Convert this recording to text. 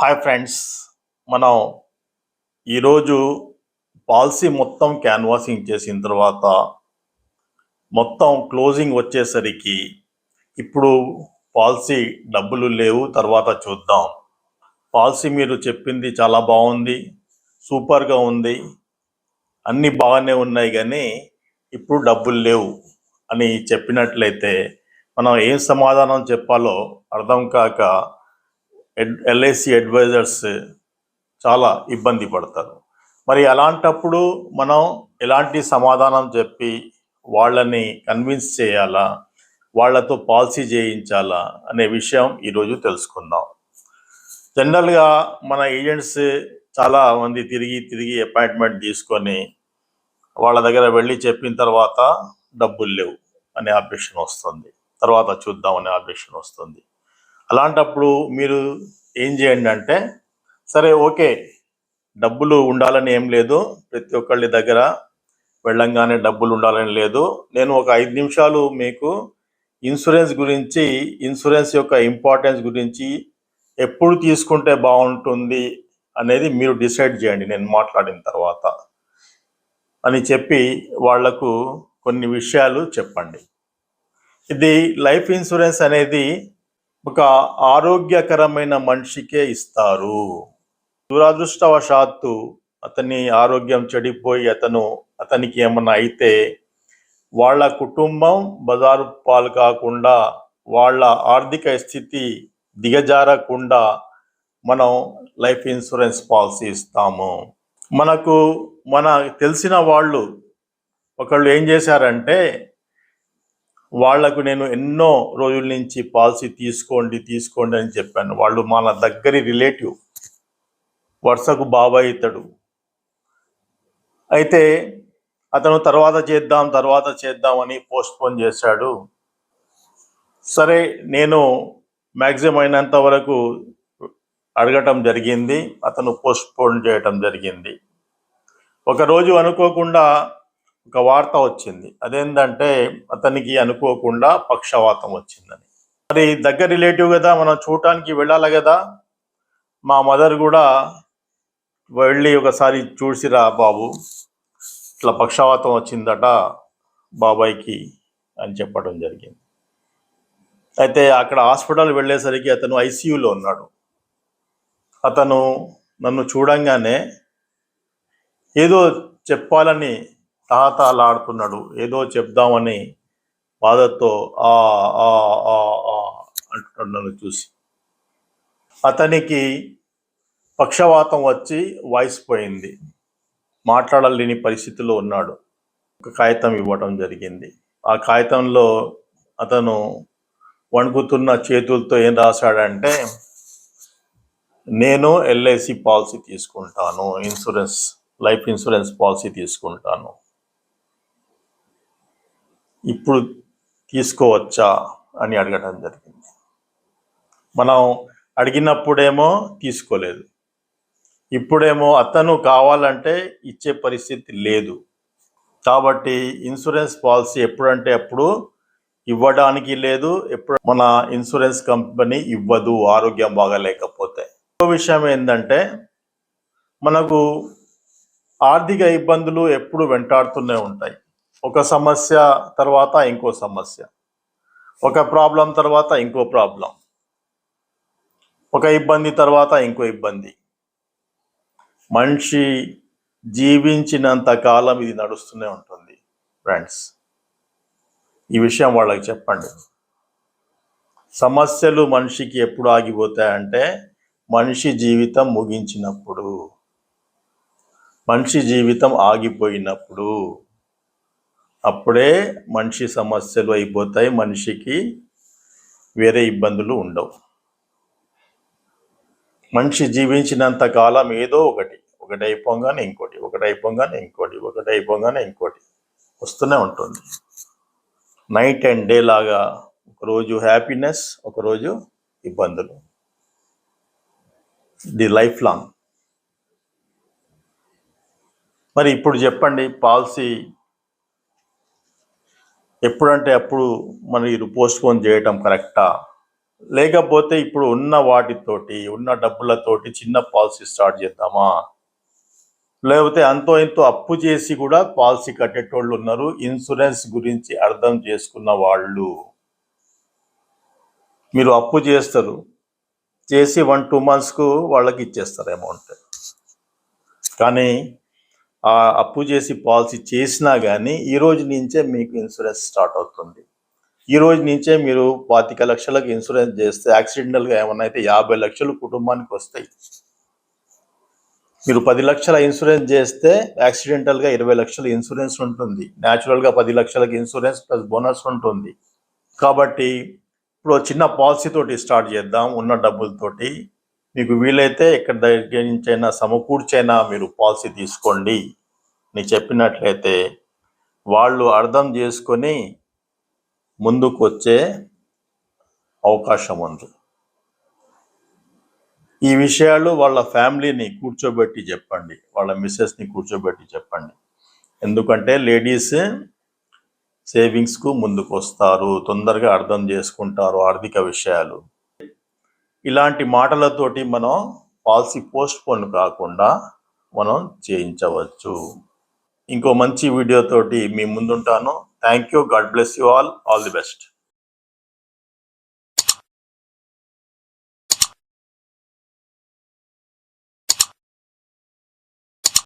Hi friends మనం ఈరోజు policy మొత్తం క్యాన్వాసింగ్ చేసిన తర్వాత మొత్తం క్లోజింగ్ వచ్చేసరికి ఇప్పుడు పాలసీ డబ్బులు లేవు తర్వాత చూద్దాం. పాలసీ మీరు చెప్పింది చాలా బాగుంది సూపర్గా ఉంది అన్నీ బాగానే ఉన్నాయి కానీ ఇప్పుడు డబ్బులు లేవు అని చెప్పినట్లయితే మనం ఏం సమాధానం చెప్పాలో అర్థం కాక ఎల్ఐసి అడ్వైజర్స్ చాలా ఇబ్బంది పడతారు. మరి అలాంటప్పుడు మనం ఎలాంటి సమాధానం చెప్పి వాళ్ళని కన్విన్స్ చేయాలా? వాళ్ళతో పాలసీ చేయించాలా? అనే విషయం ఈరోజు తెలుసుకుందాం. జనరల్గా మన ఏజెంట్స్ చాలా మంది తిరిగి తిరిగి అపాయింట్మెంట్ తీసుకొని వాళ్ళ దగ్గర వెళ్ళి చెప్పిన తర్వాత డబ్బులు లేవు అనే ఆబ్జెక్షన్ వస్తుంది. తర్వాత చూద్దాం అనే ఆబ్జెక్షన్ వస్తుంది. అలాంటప్పుడు మీరు ఏం చేయండి అంటే సరే ఓకే డబ్బులు ఉండాలని ఏం లేదు ప్రతి ఒక్కళ్ళ దగ్గర వెళ్ళంగానే డబ్బులు ఉండాలని లేదు. నేను ఒక ఐదు నిమిషాలు మీకు ఇన్సూరెన్స్ గురించి ఇన్సూరెన్స్ యొక్క ఇంపార్టెన్స్ గురించి ఎప్పుడు తీసుకుంటే బాగుంటుంది అనేది మీరు డిసైడ్ చేయండి నేను మాట్లాడిన తర్వాత అని చెప్పి వాళ్ళకు కొన్ని విషయాలు చెప్పండి. ఇది లైఫ్ ఇన్సూరెన్స్ అనేది ఒక ఆరోగ్యకరమైన మనిషికే ఇస్తారు. దురదృష్టవశాత్తు అతని ఆరోగ్యం చెడిపోయి అతను అతనికి ఏమన్నా అయితే వాళ్ళ కుటుంబం బజారు పాలు కాకుండా వాళ్ళ ఆర్థిక స్థితి దిగజారకుండా మనం లైఫ్ ఇన్సూరెన్స్ పాలసీ ఇస్తాము. మనకు మన తెలిసిన వాళ్ళు ఒకళ్ళు ఏం చేశారంటే వాళ్ళకు నేను ఎన్నో రోజుల నుంచి పాలసీ తీసుకోండి తీసుకోండి అని చెప్పాను. వాళ్ళు మన దగ్గరి రిలేటివ్ వరుసకు బాబాయ్ ఇతడు. అయితే అతను తర్వాత చేద్దాం తర్వాత చేద్దాం అని చేశాడు. సరే నేను మ్యాక్సిమం అయినంత వరకు అడగటం జరిగింది అతను పోస్ట్పోన్ చేయటం జరిగింది. ఒకరోజు అనుకోకుండా ఒక వార్త వచ్చింది. అదేంటంటే అతనికి అనుకోకుండా పక్షవాతం వచ్చిందని. మరి దగ్గర రిలేటివ్ కదా మనం చూడటానికి వెళ్ళాలి కదా? మా మదర్ కూడా వెళ్ళి ఒకసారి చూసిరా బాబు ఇట్లా పక్షవాతం వచ్చిందట బాబాయ్కి అని చెప్పడం జరిగింది. అయితే అక్కడ హాస్పిటల్ వెళ్ళేసరికి అతను ఐసీయూలో ఉన్నాడు. అతను నన్ను చూడంగానే ఏదో చెప్పాలని తాతాలాడుతున్నాడు. ఏదో చెప్దామని బాధతో ఆ ఆ ఆ ఆ అంటున్నాడు నన్ను చూసి. అతనికి పక్షవాతం వచ్చి వాయిస్ పోయింది మాట్లాడలేని పరిస్థితిలో ఉన్నాడు. ఒక కాగితం ఇవ్వడం జరిగింది. ఆ కాగితంలో అతను వణుకుతున్న చేతులతో ఏం రాశాడంటే నేను ఎల్ఐసి పాలసీ తీసుకుంటాను. ఇన్సూరెన్స్ లైఫ్ ఇన్సూరెన్స్ పాలసీ తీసుకుంటాను. ఇప్పుడు తీసుకోవచ్చా అని అడగటం జరిగింది. మనం అడిగినప్పుడేమో తీసుకోలేదు. ఇప్పుడేమో అతను కావాలంటే ఇచ్చే పరిస్థితి లేదు. కాబట్టి ఇన్సూరెన్స్ పాలసీ ఎప్పుడంటే అప్పుడు ఇవ్వడానికి లేదు ఎప్పుడు మన ఇన్సూరెన్స్ కంపెనీ ఇవ్వదు ఆరోగ్యం బాగాలేకపోతే. ఇంకో విషయం ఏంటంటే మనకు ఆర్థిక ఇబ్బందులు ఎప్పుడు వెంటాడుతూనే ఉంటాయి. ఒక సమస్య తర్వాత ఇంకో సమస్య. ఒక ప్రాబ్లం తర్వాత ఇంకో ప్రాబ్లం. ఒక ఇబ్బంది తర్వాత ఇంకో ఇబ్బంది. మనిషి జీవించినంత కాలం ఇది నడుస్తూనే ఉంటుంది ఫ్రెండ్స్. ఈ విషయం వాళ్ళకి చెప్పండి. సమస్యలు మనిషికి ఎప్పుడు ఆగిపోతాయంటే మనిషి జీవితం ముగించినప్పుడు. మనిషి జీవితం ఆగిపోయినప్పుడు. అప్పుడే మనిషి సమస్యలు అయిపోతాయి మనిషికి వేరే ఇబ్బందులు ఉండవు. మనిషి జీవించినంత కాలం ఏదో ఒకటి ఒకటి అయిపోగానే ఇంకోటి ఒకటి అయిపోగానే ఇంకోటి ఒకటి అయిపోగానే ఇంకోటి వస్తూనే ఉంటుంది. నైట్ అండ్ డే లాగా ఒకరోజు హ్యాపీనెస్ ఒకరోజు ఇబ్బందులు. ది లైఫ్ లాంగ్ మరి ఇప్పుడు చెప్పండి పాలసీ ఎప్పుడంటే అప్పుడు మనం పోస్ట్పోన్ చేయటం కరెక్టా లేకపోతే ఇప్పుడు ఉన్న వాటితోటి ఉన్న డబ్బులతోటి చిన్న పాలసీ స్టార్ట్ చేద్దామా? లేకపోతే అంతో ఇంతో అప్పు చేసి కూడా పాలసీ కట్టేటోళ్ళు ఉన్నారు ఇన్సూరెన్స్ గురించి అర్థం చేసుకున్న వాళ్ళు. మీరు అప్పు చేస్తారు చేసి వన్ టూ మంత్స్కు వాళ్ళకి ఇచ్చేస్తారు అమౌంట్ కానీ ఆ అప్పు చేసి పాలసీ చేసినా కానీ ఈ రోజు నుంచే మీకు ఇన్సూరెన్స్ స్టార్ట్ అవుతుంది. ఈ రోజు నుంచే మీరు పాతిక లక్షలకు ఇన్సూరెన్స్ చేస్తే యాక్సిడెంటల్గా ఏమన్నా అయితే యాభై లక్షలు కుటుంబానికి వస్తాయి. మీరు పది లక్షల ఇన్సూరెన్స్ చేస్తే యాక్సిడెంటల్గా ఇరవై లక్షల ఇన్సూరెన్స్ ఉంటుంది. న్యాచురల్గా పది లక్షలకి ఇన్సూరెన్స్ ప్లస్ బోనస్ ఉంటుంది. కాబట్టి ఇప్పుడు చిన్న పాలసీతోటి స్టార్ట్ చేద్దాం. ఉన్న డబ్బులతోటి మీకు వీలైతే ఎక్కడ దగ్గర నుంచైనా సమకూర్చైనా మీరు పాలసీ తీసుకోండి. అని చెప్పినట్లయితే వాళ్ళు అర్థం చేసుకొని ముందుకు వచ్చే అవకాశం ఉంది. ఈ విషయాలు వాళ్ళ ఫ్యామిలీని కూర్చోబెట్టి చెప్పండి. వాళ్ళ మిస్సెస్ని కూర్చోబెట్టి చెప్పండి. ఎందుకంటే లేడీస్ సేవింగ్స్కు ముందుకు వస్తారు తొందరగా అర్థం చేసుకుంటారు ఆర్థిక విషయాలు. ఇలాంటి మాటలతోటి మనం పాలసీ పోస్ట్ పోన్ కాకుండా మనం చేయించవచ్చు. ఇంకో మంచి వీడియోతోటి మీ ముందుంటాను. Thank you God bless you all. All the best.